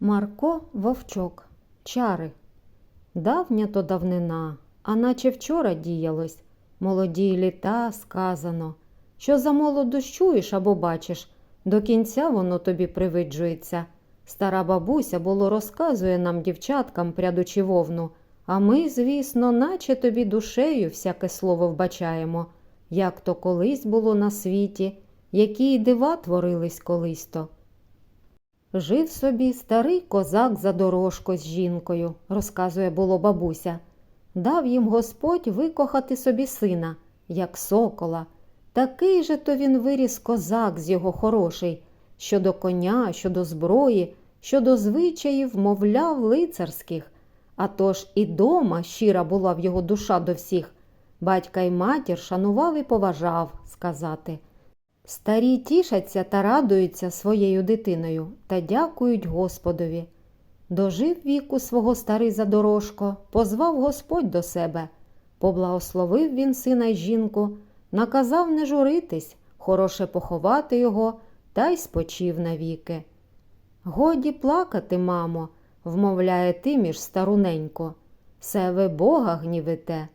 Марко Вовчок. Чари. Давня то давнина, а наче вчора діялось. Молоді літа сказано. Що за молоду чуєш або бачиш, до кінця воно тобі привиджується. Стара бабуся було розказує нам, дівчаткам, прядучи вовну, а ми, звісно, наче тобі душею всяке слово вбачаємо, як то колись було на світі, які й дива творились колись то. Жив собі старий козак за дорожко з жінкою, розказує було бабуся. Дав їм Господь викохати собі сина, як сокола. Такий же то він виріс козак з його хороший, що до коня, що до зброї, що до звичаїв, мовляв, лицарських. А тож і дома щира була в його душа до всіх. Батька й матір шанував і поважав сказати. Старі тішаться та радуються своєю дитиною та дякують Господові. Дожив віку свого старий задорожко, позвав Господь до себе, поблагословив він сина й жінку, наказав не журитись, хороше поховати його та й спочив навіки. Годі плакати, мамо, вмовляє тиміш старуненько, се ви Бога гнівите.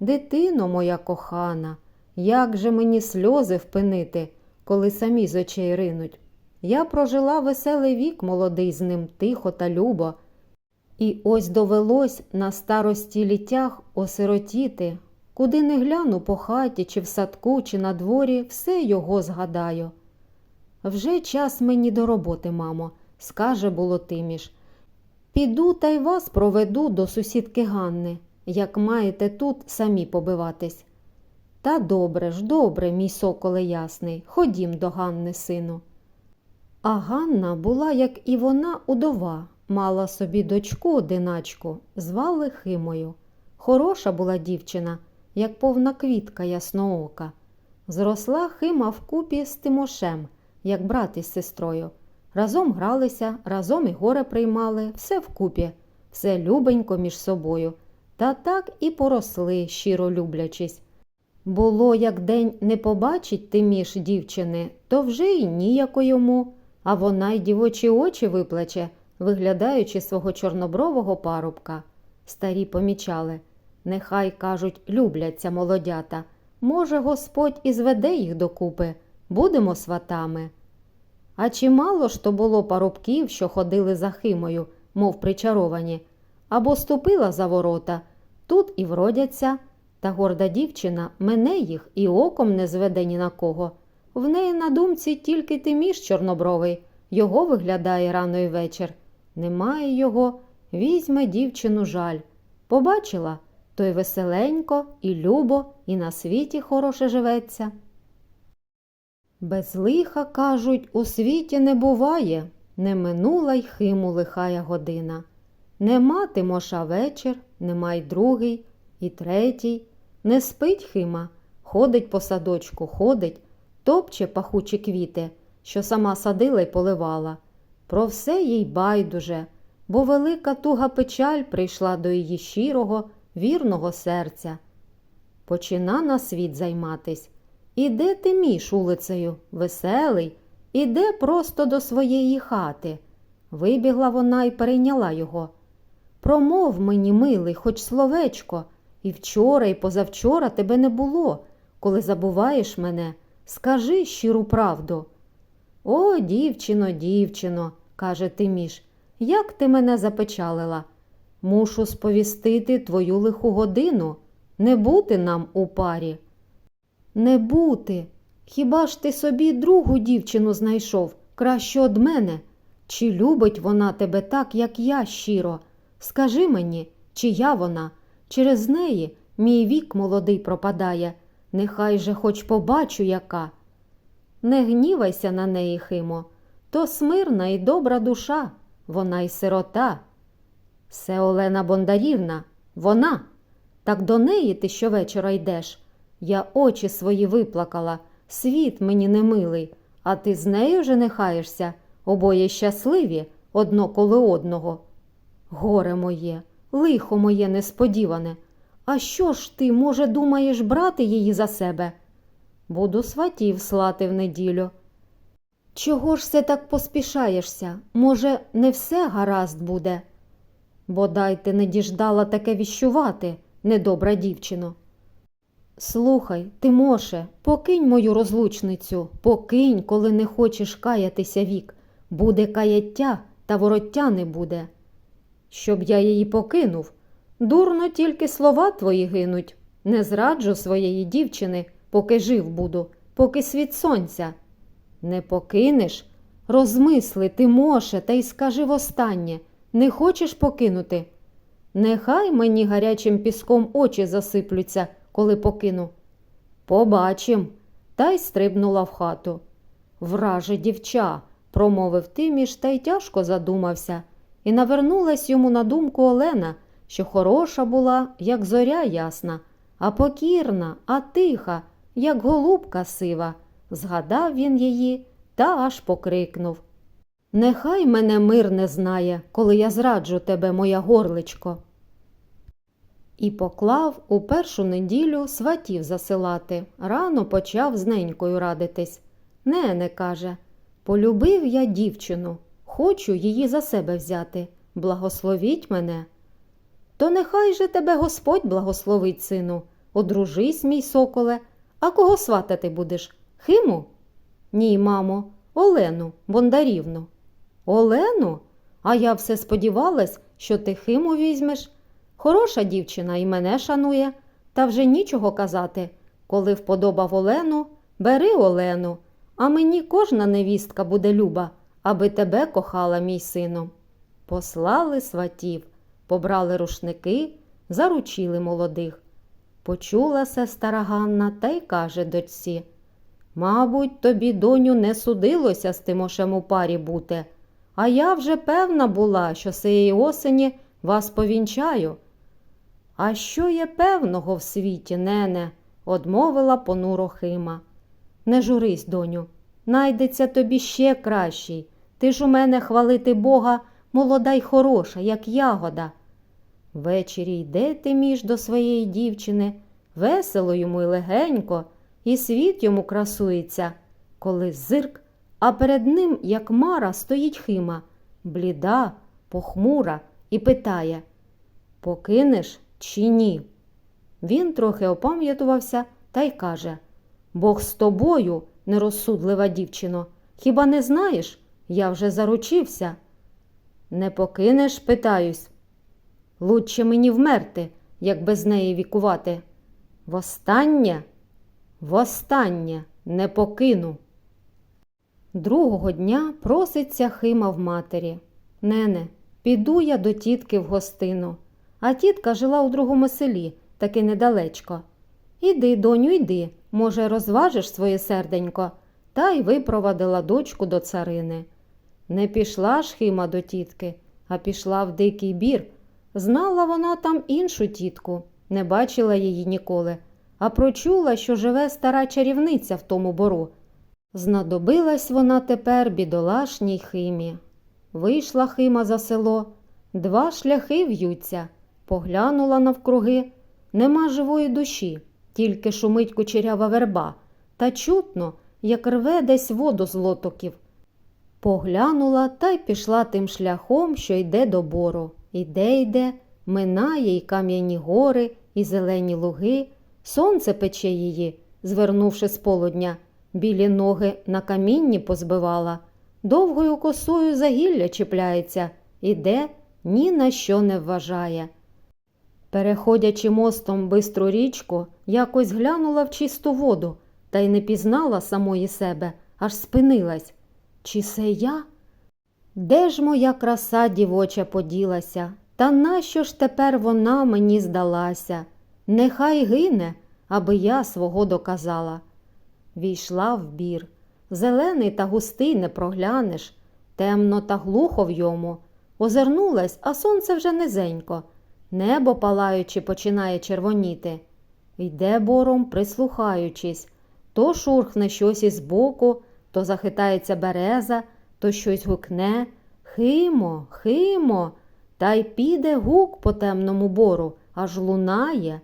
Дитино моя кохана, як же мені сльози впинити, коли самі з очей ринуть. Я прожила веселий вік молодий з ним тихо та любо, і ось довелось на старості літях осиротіти, куди не гляну по хаті, чи в садку, чи на дворі, все його згадаю. Вже час мені до роботи, мамо, скаже було тиміш. Піду та й вас проведу до сусідки Ганни, як маєте тут самі побиватись. Та добре ж, добре, мій соколе ясний, ходім до Ганни, сину. А Ганна була, як і вона, удова, мала собі дочку одиначку, звали Химою. Хороша була дівчина, як повна квітка ясноока. Зросла Хима вкупі з Тимошем, як брат із сестрою. Разом гралися, разом і горе приймали, все вкупі, все любенько між собою. Та так і поросли, щиро люблячись. Було, як день не побачить тиміш дівчини, то вже й ніяко йому, а вона й дівочі очі виплаче, виглядаючи свого чорнобрового парубка. Старі помічали. Нехай, кажуть, любляться молодята. Може, Господь і зведе їх докупи, будемо сватами. А чимало ж то було парубків, що ходили за Химою, мов причаровані, або ступила за ворота, тут і вродяться, та горда дівчина мене їх і оком не зведе ні на кого. В неї на думці тільки тиміш чорнобровий, його виглядає рано й вечір. Немає його, візьме дівчину жаль. Побачила, то й веселенько, і любо, і на світі хороше живеться. Без лиха, кажуть, у світі не буває, не минула й химу лихая година. Нема Тимоша вечір, нема й другий, і третій. Не спить Хима, ходить по садочку, ходить, топче пахучі квіти, що сама садила й поливала. Про все їй байдуже, бо велика туга печаль прийшла до її щирого, вірного серця. Почина на світ займатись. Іде ти між улицею, веселий, іде просто до своєї хати. Вибігла вона і перейняла його. Промов мені, милий, хоч словечко, і вчора, і позавчора тебе не було. Коли забуваєш мене, скажи щиру правду. О, дівчино, дівчино, каже Тиміш, як ти мене запечалила. Мушу сповістити твою лиху годину, не бути нам у парі. Не бути. Хіба ж ти собі другу дівчину знайшов, краще од мене? Чи любить вона тебе так, як я щиро? Скажи мені, чия вона? Через неї мій вік молодий пропадає, нехай же хоч побачу, яка. Не гнівайся на неї, Химо, то смирна і добра душа, вона й сирота. Це Олена Бондарівна, вона. Так до неї ти щовечора йдеш. Я очі свої виплакала, світ мені не милий, а ти з нею женихаєшся, обоє щасливі, одно коло одного. Горе моє, лихо моє несподіване. А що ж ти, може, думаєш брати її за себе? Буду сватів слати в неділю. Чого ж все так поспішаєшся? Може, не все гаразд буде? Бодай ти не діждала таке віщувати, недобра дівчино. Слухай, Тимоше, покинь мою розлучницю, покинь, коли не хочеш каятися вік. Буде каяття, та вороття не буде. Щоб я її покинув, дурно тільки слова твої гинуть. Не зраджу своєї дівчини, поки жив буду, поки світ сонця. Не покинеш? Розмисли, Тимоше, та й скажи востаннє, не хочеш покинути? Нехай мені гарячим піском очі засиплються, коли покину. Побачим. Та й стрибнула в хату. Враже дівча, промовив Тиміш та й тяжко задумався. І навернулась йому на думку Олена, що хороша була, як зоря ясна, а покірна, а тиха, як голубка сива. Згадав він її та аж покрикнув. Нехай мене мир не знає, коли я зраджу тебе, моя горличко. І поклав у першу неділю сватів засилати. Рано почав з ненькою радитись. Не, не каже, полюбив я дівчину, хочу її за себе взяти. Благословіть мене. То нехай же тебе Господь благословить, сину. Одружись, мій соколе, а кого сватати будеш? Химу? Ні, мамо, Олену, Бондарівну. Олену? А я все сподівалась, що ти Химу візьмеш. Хороша дівчина і мене шанує, та вже нічого казати. Коли вподобав Олену, бери Олену, а мені кожна невістка буде люба, аби тебе кохала, мій сину. Послали сватів, побрали рушники, заручили молодих. Почула се стара Ганна та й каже дочці Мабуть, тобі, доню, не судилося з Тимошем у парі бути, а я вже певна була, що сеєї осені вас повінчаю. А що є певного в світі, нене? одмовила понуро Хима. Не журись, доню, найдеться тобі ще кращий. Ти ж у мене хвалити Бога, молода й хороша, як ягода. Ввечері йде Тиміш до своєї дівчини, весело йому й легенько, і світ йому красується, коли зирк, а перед ним, як мара, стоїть Хима, бліда, похмура, і питає Покинеш чи ні? Він трохи опам'ятувався та й каже Бог з тобою, нерозсудлива дівчино, хіба не знаєш? Я вже заручився. Не покинеш, питаюсь. Лучше мені вмерти, як без неї вікувати. Востаннє, востаннє не покину. Другого дня проситься Хима в матері. Нене, піду я до тітки в гостину. А тітка жила у другому селі, таки недалечко. Іди, доню, йди, може, розважиш своє серденько, та й випровадила дочку до царини. Не пішла ж Хима до тітки, а пішла в дикий бір. Знала вона там іншу тітку, не бачила її ніколи, а прочула, що живе стара чарівниця в тому бору. Знадобилась вона тепер бідолашній Химі. Вийшла Хима за село, два шляхи в'ються, поглянула навкруги. Нема живої душі, тільки шумить кучерява верба, та чутно, як рве десь воду з лотоків. Поглянула та й пішла тим шляхом, що йде до бору. Іде, йде, минає й кам'яні гори, і зелені луги, сонце пече її, звернувши з полудня, білі ноги на камінні позбивала, довгою косою за гілля чіпляється, іде, ні на що не вважає. Переходячи мостом бистру річку, якось глянула в чисту воду та й не пізнала самої себе, аж спинилась. Чи це я? Де ж моя краса дівоча поділася? Та нащо ж тепер вона мені здалася? Нехай гине, аби я свого доказала. Війшла в бір. Зелений та густий не проглянеш, темно та глухо в йому. Озирнулась, а сонце вже низенько. Небо, палаючи, починає червоніти. Йде бором, прислухаючись, то шурхне щось із боку, то захитається береза, то щось гукне. Химо, химо, та й піде гук по темному бору, аж лунає.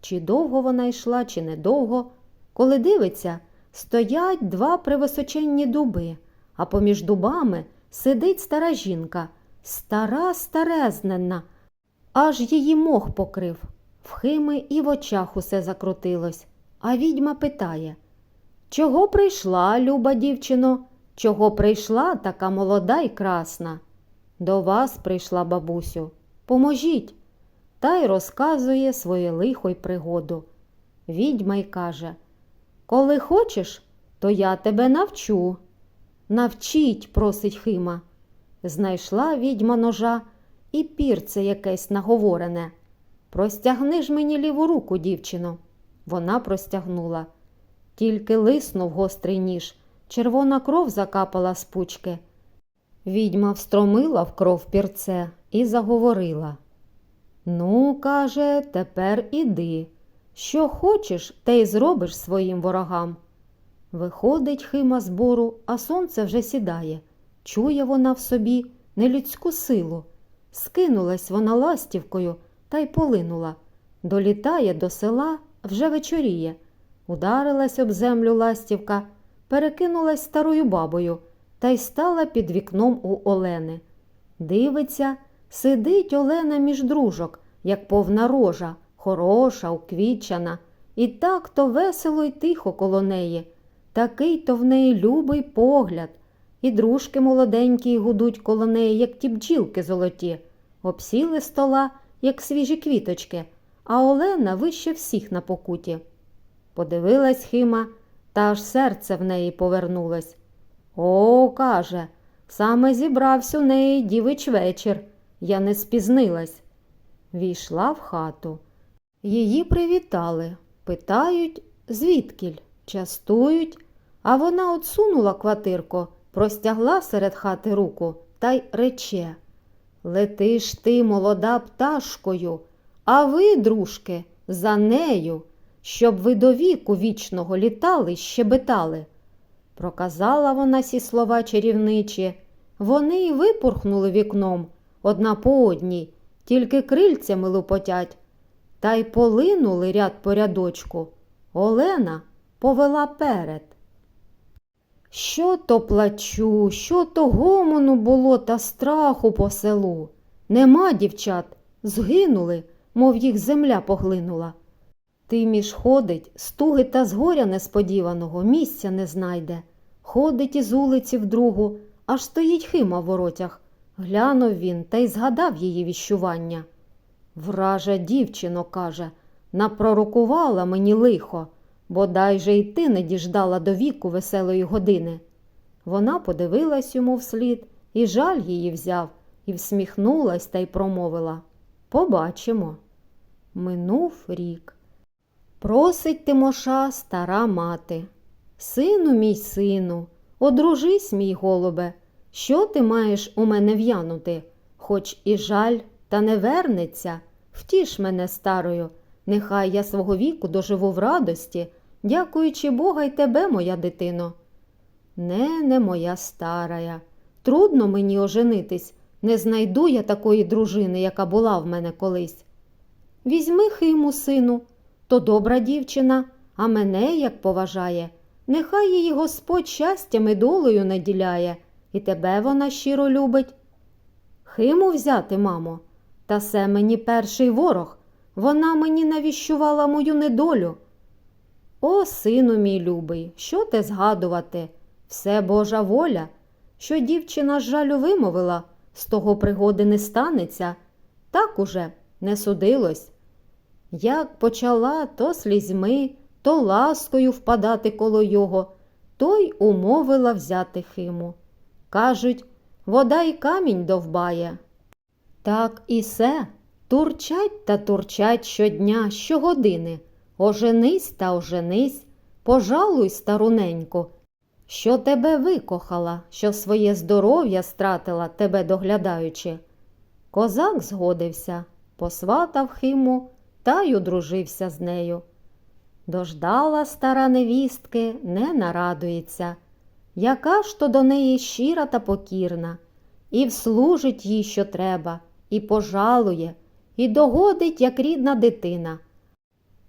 Чи довго вона йшла, чи недовго. Коли дивиться, стоять два превисоченні дуби, а поміж дубами сидить стара жінка, стара старезненна, аж її мох покрив. В Хими і в очах усе закрутилось, а відьма питає Чого прийшла, люба дівчино? Чого прийшла така молода й красна? До вас прийшла бабусю. Поможіть. Та й розказує своє лихо й пригоду. Відьма й каже Коли хочеш, то я тебе навчу. Навчіть, просить Хима. Знайшла відьма ножа і пірце якесь наговорене. Простягни ж мені ліву руку, дівчино. Вона простягнула. Тільки лиснув гострий ніж, червона кров закапала з пучки. Відьма встромила в кров пірце і заговорила. Ну, каже, тепер іди. Що хочеш, те й зробиш своїм ворогам. Виходить Хима з бору, а сонце вже сідає. Чує вона в собі нелюдську силу. Скинулась вона ластівкою та й полинула. Долітає до села, вже вечоріє. Ударилась об землю ластівка, перекинулась старою бабою та й стала під вікном у Олени. Дивиться, сидить Олена між дружок, як повна рожа, хороша, уквічана, і так то весело й тихо коло неї. Такий то в неї любий погляд, і дружки молоденькі гудуть коло неї, як ті бджілки золоті, обсіли стола, як свіжі квіточки, а Олена вище всіх на покуті. Подивилась Хима, та аж серце в неї повернулось. О, каже, саме зібрався у неї дівич вечір. Я не спізнилась. Війшла в хату. Її привітали, питають, звідкіль, частують, а вона отсунула квартирку, простягла серед хати руку та й рече Летиш ти, молода пташкою, а ви, дружки, за нею, щоб ви до віку вічного літали щебетали. Проказала вона сі слова чарівничі. Вони й випорхнули вікном, одна по одній, тільки крильцями лупотять. Та й полинули ряд по рядочку. Олена повела перед. Що то плачу, що то гомону було та страху по селу. Нема дівчат, згинули, мов їх земля поглинула. Тиміш ходить, стуги та згоря несподіваного місця не знайде. Ходить із вулиці в другу, аж стоїть хима в воротях. Глянув він та й згадав її віщування. Вража дівчино, каже, напророкувала мені лихо, бодай же й ти не діждала до віку веселої години. Вона подивилась йому вслід, і жаль її взяв, і всміхнулась та й промовила Побачимо. Минув рік. Просить Тимоша стара мати. Сину мій сину, одружись, мій голубе, що ти маєш у мене в'янути? Хоч і жаль, та не вернеться. Втіш мене старою, нехай я свого віку доживу в радості, дякуючи Бога й тебе, моя дитино. Не, не моя старая. Трудно мені оженитись, не знайду я такої дружини, яка була в мене колись. Візьми химу, сину, то добра дівчина, а мене, як поважає, нехай її Господь щастям і долею наділяє, і тебе вона щиро любить. Химу взяти, мамо, та се мені перший ворог, вона мені навіщувала мою недолю. О, сину мій любий, що те згадувати? Все Божа воля, що дівчина з жалю вимовила, з того пригоди не станеться, так уже не судилось. Як почала то слізьми, то ласкою впадати коло його, то й умовила взяти химу. Кажуть, вода й камінь довбає. Так і се, турчать та турчать щодня, щогодини. Оженись та оженись, пожалуй, старуненько, що тебе викохала, що своє здоров'я стратила, тебе доглядаючи. Козак згодився, посватав химу та й одружився з нею. Дождала стара невістки, не нарадується, яка ж то до неї щира та покірна, і вслужить їй, що треба, і пожалує, і догодить, як рідна дитина.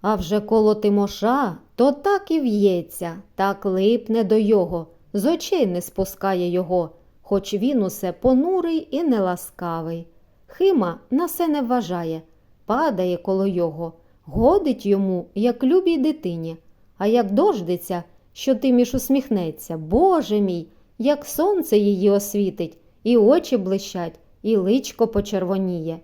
А вже коло Тимоша то так і в'ється, так липне до його, з очей не спускає його, хоч він усе понурий і неласкавий. Хима на се не вважає, падає коло його, годить йому, як любій дитині, а як дождиться, що тиміш усміхнеться, Боже мій, як сонце її освітить, і очі блищать, і личко почервоніє.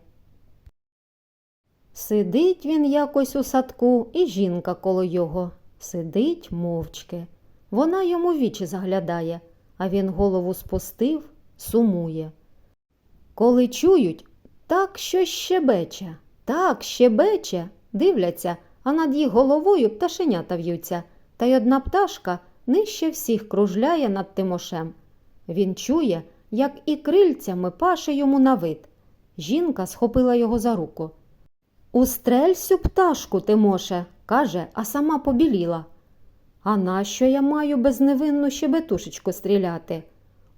Сидить він якось у садку, і жінка коло його. Сидить мовчки. Вона йому вічі заглядає, а він голову спустив, сумує. Коли чують, так щось щебече, так щебече, дивляться, а над їх головою пташенята в'ються, та й одна пташка нижче всіх кружляє над Тимошем. Він чує, як і крильцями паше йому на вид. Жінка схопила його за руку. Устрель сю пташку, Тимоше, каже, а сама побіліла. А нащо я маю безневинну щебетушечку стріляти?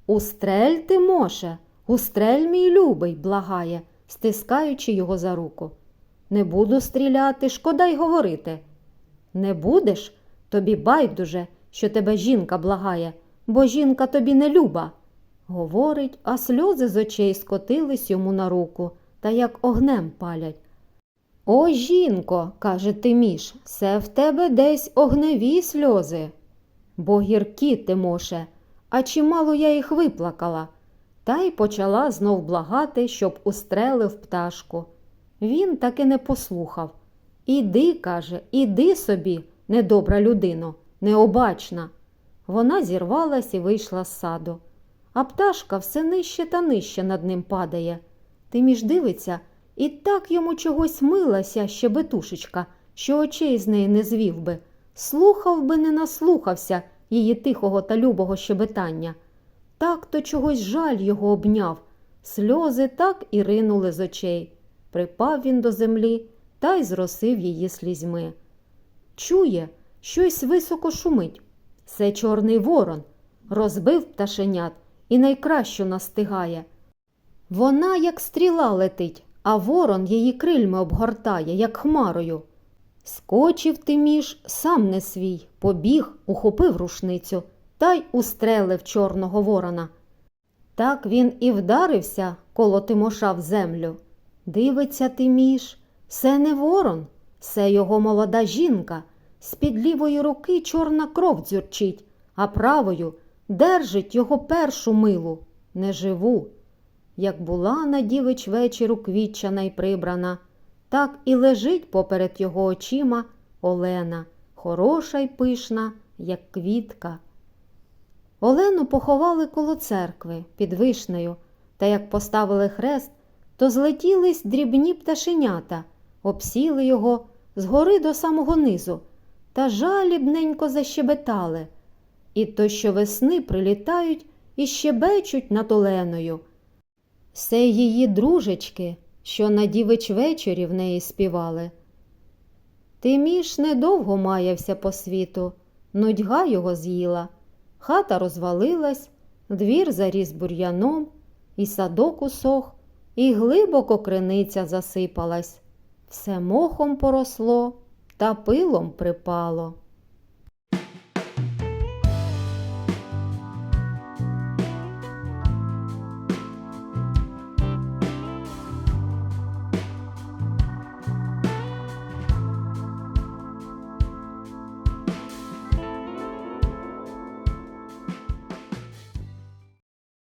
Устрель, Тимоше, устрель, мій любий, благає, стискаючи його за руку. Не буду стріляти, шкода й говорити. Не будеш? Тобі байдуже, що тебе жінка благає, бо жінка тобі не люба. Говорить, а сльози з очей скотились йому на руку та як огнем палять. О, жінко, каже Тиміш, це в тебе десь огневі сльози. Бо гіркі, Тимоше, а чимало я їх виплакала. Та й почала знов благати, щоб устрелив пташку. Він таки не послухав. Іди, каже, іди собі, недобра людино, необачна. Вона зірвалась і вийшла з саду. А пташка все нижче та нижче над ним падає. Тиміш дивиться, і так йому чогось милася щебетушечка, що очей з неї не звів би, слухав би, не наслухався її тихого та любого щебетання. Так то чогось жаль його обняв, сльози так і ринули з очей. Припав він до землі та й зросив її слізьми. Чує, щось високо шумить. Це чорний ворон, розбив пташенят і найкращу настигає. Вона, як стріла, летить, а ворон її крильми обгортає, як хмарою. Скочив Тиміш, сам не свій, побіг, ухопив рушницю та й устрелив чорного ворона. Так він і вдарився коло Тимоша в землю. Дивиться Тиміш, це не ворон, це його молода жінка. З-під лівої руки чорна кров дзюрчить, а правою держить його першу милу, неживу. Як була на дівич вечір уквітчана й прибрана, так і лежить поперед його очима Олена, хороша й пишна, як квітка. Олену поховали коло церкви під вишнею, та як поставили хрест, то злетілись дрібні пташенята, обсіли його згори до самого низу та жалібненько защебетали. І то щовесни прилітають і щебечуть над Оленою. Це її дружечки, що на дівич вечорі в неї співали. Тиміш недовго маявся по світу, нудьга його з'їла, хата розвалилась, двір заріс бур'яном, і садок усох, і глибоко криниця засипалась. Все мохом поросло та пилом припало.